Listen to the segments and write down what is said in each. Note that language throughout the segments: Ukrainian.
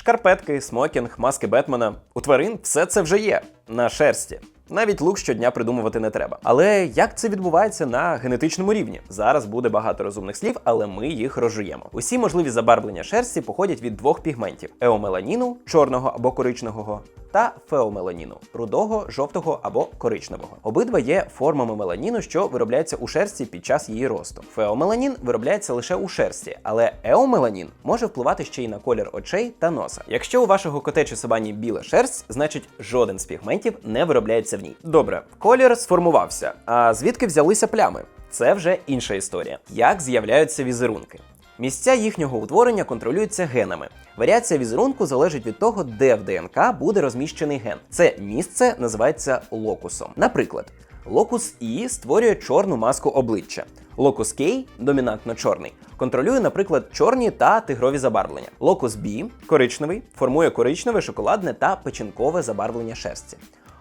Шкарпетки, смокінг, маски Бетмена. У тварин все це вже є на шерсті. Навіть лук щодня придумувати не треба. Але як це відбувається на генетичному рівні? Зараз буде багато розумних слів, але ми їх розжуємо. Усі можливі забарвлення шерсті походять від двох пігментів: еомеланіну, чорного або коричневого, та феомеланіну рудого, жовтого або коричневого. Обидва є формами меланіну, що виробляються у шерсті під час її росту. Феомеланін виробляється лише у шерсті, але еомеланін може впливати ще й на колір очей та носа. Якщо у вашого коте чи собані біла шерсть, значить жоден з пігментів не виробляється в ній. Добре, колір сформувався. А звідки взялися плями? Це вже інша історія. Як з'являються візерунки? Місця їхнього утворення контролюються генами. Варіація візерунку залежить від того, де в ДНК буде розміщений ген. Це місце називається локусом. Наприклад, локус І створює чорну маску обличчя. Локус К, домінантно чорний, контролює, наприклад, чорні та тигрові забарвлення. Локус Б, коричневий, формує коричневе, шоколадне та печінкове забарвлення шерсті.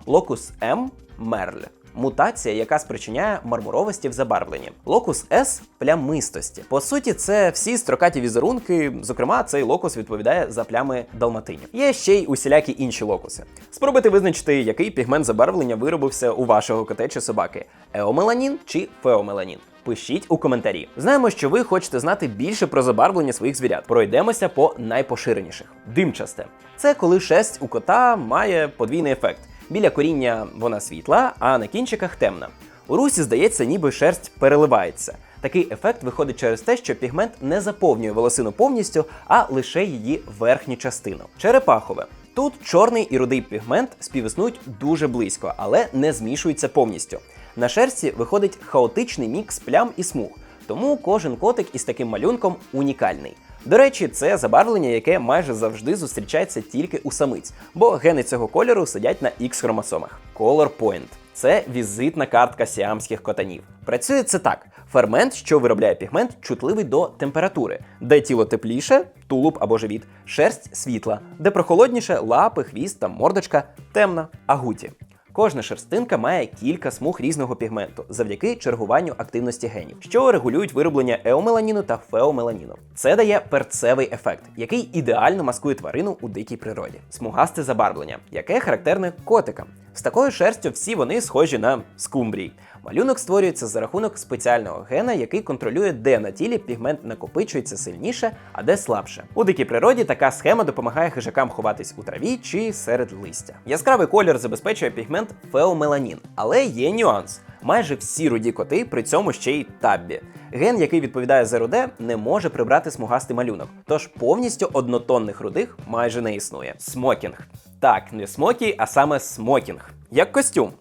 Локус М мерль. Мутація, яка спричиняє мармуровості в забарвленні. Локус С плямистості. По суті, це всі строкаті візерунки. Зокрема, цей локус відповідає за плями далматинів. Є ще й усілякі інші локуси. Спробуйте визначити, який пігмент забарвлення виробився у вашого кота чи собаки: еомеланін чи феомеланін. Пишіть у коментарі. Знаємо, що ви хочете знати більше про забарвлення своїх звірят. Пройдемося по найпоширеніших. Димчасте. Це коли шерсть у кота має подвійний ефект. Біля коріння вона світла, а на кінчиках темна. У русі здається, ніби шерсть переливається. Такий ефект виходить через те, що пігмент не заповнює волосину повністю, а лише її верхню частину. Черепахове. Тут чорний і рудий пігмент співіснують дуже близько, але не змішуються повністю. На шерсті виходить хаотичний мікс плям і смуг, тому кожен котик із таким малюнком унікальний. До речі, це забарвлення, яке майже завжди зустрічається тільки у самиць, бо гени цього кольору сидять на X хромосомах. Color Point – це візитна картка сіамських котанів. Працює це так: фермент, що виробляє пігмент, чутливий до температури, де тіло тепліше, тулуб або живіт, шерсть світла, де прохолодніше лапи, хвіст та мордочка темна, агуті. Кожна шерстинка має кілька смуг різного пігменту завдяки чергуванню активності генів, що регулюють вироблення еомеланіну та феомеланіну. Це дає перцевий ефект, який ідеально маскує тварину у дикій природі. Смугасте забарвлення, яке характерне котикам. З такою шерстю всі вони схожі на скумбрій. Малюнок створюється за рахунок спеціального гена, який контролює, де на тілі пігмент накопичується сильніше, а де слабше. У дикій природі така схема допомагає хижакам ховатись у траві чи серед листя. Яскравий колір забезпечує пігмент феомеланін, але є нюанс. Майже всі руді коти при цьому ще й таббі. Ген, який відповідає за руде, не може прибрати смугастий малюнок, тож повністю однотонних рудих майже не існує. Смокінг. Так, не смокі, а саме смокінг. Як костюм.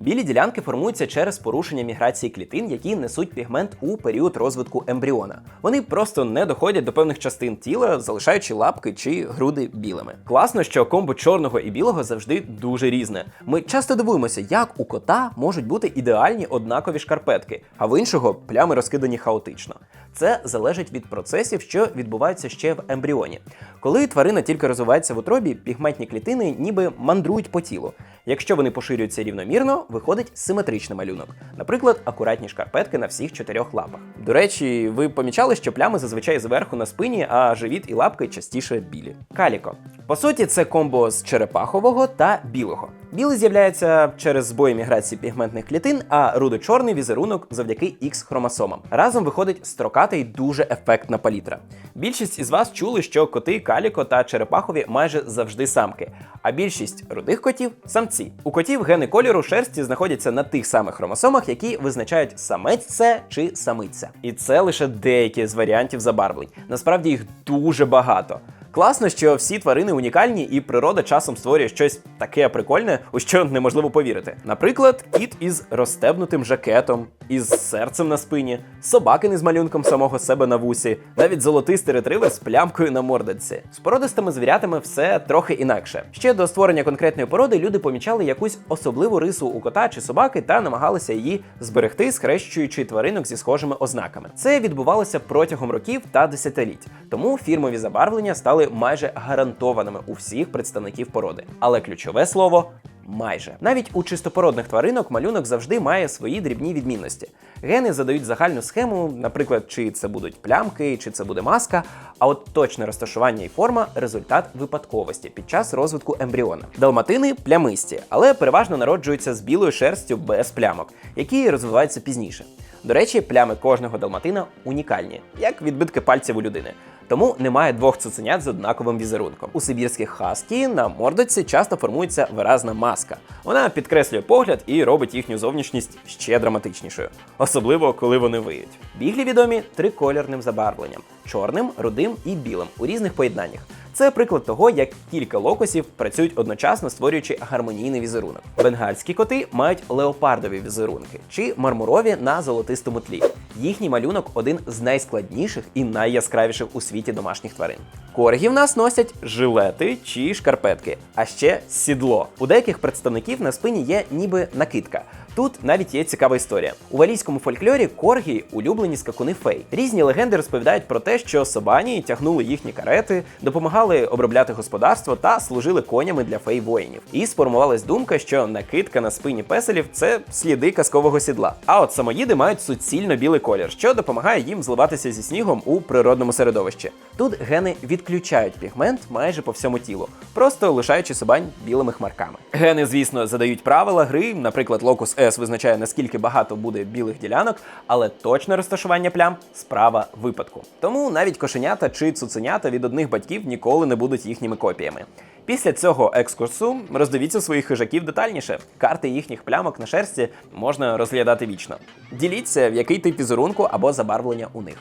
Білі ділянки формуються через порушення міграції клітин, які несуть пігмент у період розвитку ембріона. Вони просто не доходять до певних частин тіла, залишаючи лапки чи груди білими. Класно, що комбо чорного і білого завжди дуже різне. Ми часто дивуємося, як у кота можуть бути ідеальні однакові шкарпетки, а в іншого плями розкидані хаотично. Це залежить від процесів, що відбуваються ще в ембріоні. Коли тварина тільки розвивається в утробі, пігментні клітини ніби мандрують по тілу. Якщо вони поширюються рівномірно, виходить симетричний малюнок, наприклад, акуратні шкарпетки на всіх чотирьох лапах. До речі, ви помічали, що плями зазвичай зверху на спині, а живіт і лапки частіше білі. Каліко. По суті, це комбо з черепахового та білого. Білий з'являється через збої міграції пігментних клітин, а рудо-чорний візерунок завдяки X хромосомам. Разом виходить строката і дуже ефектна палітра. Більшість із вас чули, що коти каліко та черепахові майже завжди самки, а більшість рудих котів самці. У котів гени кольору шерсті знаходяться на тих самих хромосомах, які визначають самець це чи самиця. І це лише деякі з варіантів забарвлень. Насправді їх дуже багато. Класно, що всі тварини унікальні, і природа часом створює щось таке прикольне, у що неможливо повірити. Наприклад, кіт із розстебнутим жакетом, із серцем на спині, собакини з малюнком самого себе на вусі, навіть золотистий ретривер з плямкою на мордочці. З породистими звірятами все трохи інакше. Ще до створення конкретної породи люди помічали якусь особливу рису у кота чи собаки та намагалися її зберегти, схрещуючи тваринок зі схожими ознаками. Це відбувалося протягом років та десятиліть, тому фірмові забарвлення стали майже гарантованими у всіх представників породи. Але ключове слово майже. Навіть у чистопородних тваринок малюнок завжди має свої дрібні відмінності. Гени задають загальну схему, наприклад, чи це будуть плямки, чи це буде маска. А от точне розташування і форма результат випадковості під час розвитку ембріона. Далматини плямисті, але переважно народжуються з білою шерстю без плямок, які розвиваються пізніше. До речі, плями кожного далматина унікальні, як відбитки пальців у людини. Тому немає двох цуценят з однаковим візерунком. У сибірських хаскі на мордоці часто формується виразна маска. Вона підкреслює погляд і робить їхню зовнішність ще драматичнішою, особливо коли вони виють. Біглі відомі трикольорним забарвленням: чорним, рудим і білим у різних поєднаннях. Це приклад того, як кілька локусів працюють одночасно, створюючи гармонійний візерунок. Бенгальські коти мають леопардові візерунки чи мармурові на золотистому тлі. Їхній малюнок один з найскладніших і найяскравіших у світі домашніх тварин. Коргі в нас носять жилети чи шкарпетки, а ще сідло. У деяких представників на спині є ніби накидка. Тут навіть є цікава історія. У валійському фольклорі коргі улюблені скакуни фей. Різні легенди розповідають про те, що собані тягнули їхні карети, допомагали обробляти господарство та служили конями для фей воїнів. І сформувалась думка, що накидка на спині песелів це сліди казкового сідла. А от самоїди мають суцільно білий колір, що допомагає їм зливатися зі снігом у природному середовищі. Тут гени відключають пігмент майже по всьому тілу, просто лишаючи собань білими хмарками. Гени, звісно, задають правила гри. Наприклад, локус S визначає наскільки багато буде білих ділянок, але точне розташування плям справа випадку. Тому навіть кошенята чи цуценята від одних батьків ніколи не будуть їхніми копіями. Після цього екскурсу роздивіться своїх хижаків детальніше. Карти їхніх плямок на шерсті можна розглядати вічно. Діліться, в який тип візерунку або забарвлення у них.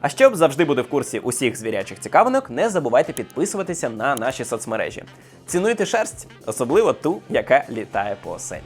А щоб завжди бути в курсі усіх звірячих цікавинок, не забувайте підписуватися на наші соцмережі. Цінуйте шерсть, особливо ту, яка літає по оселі.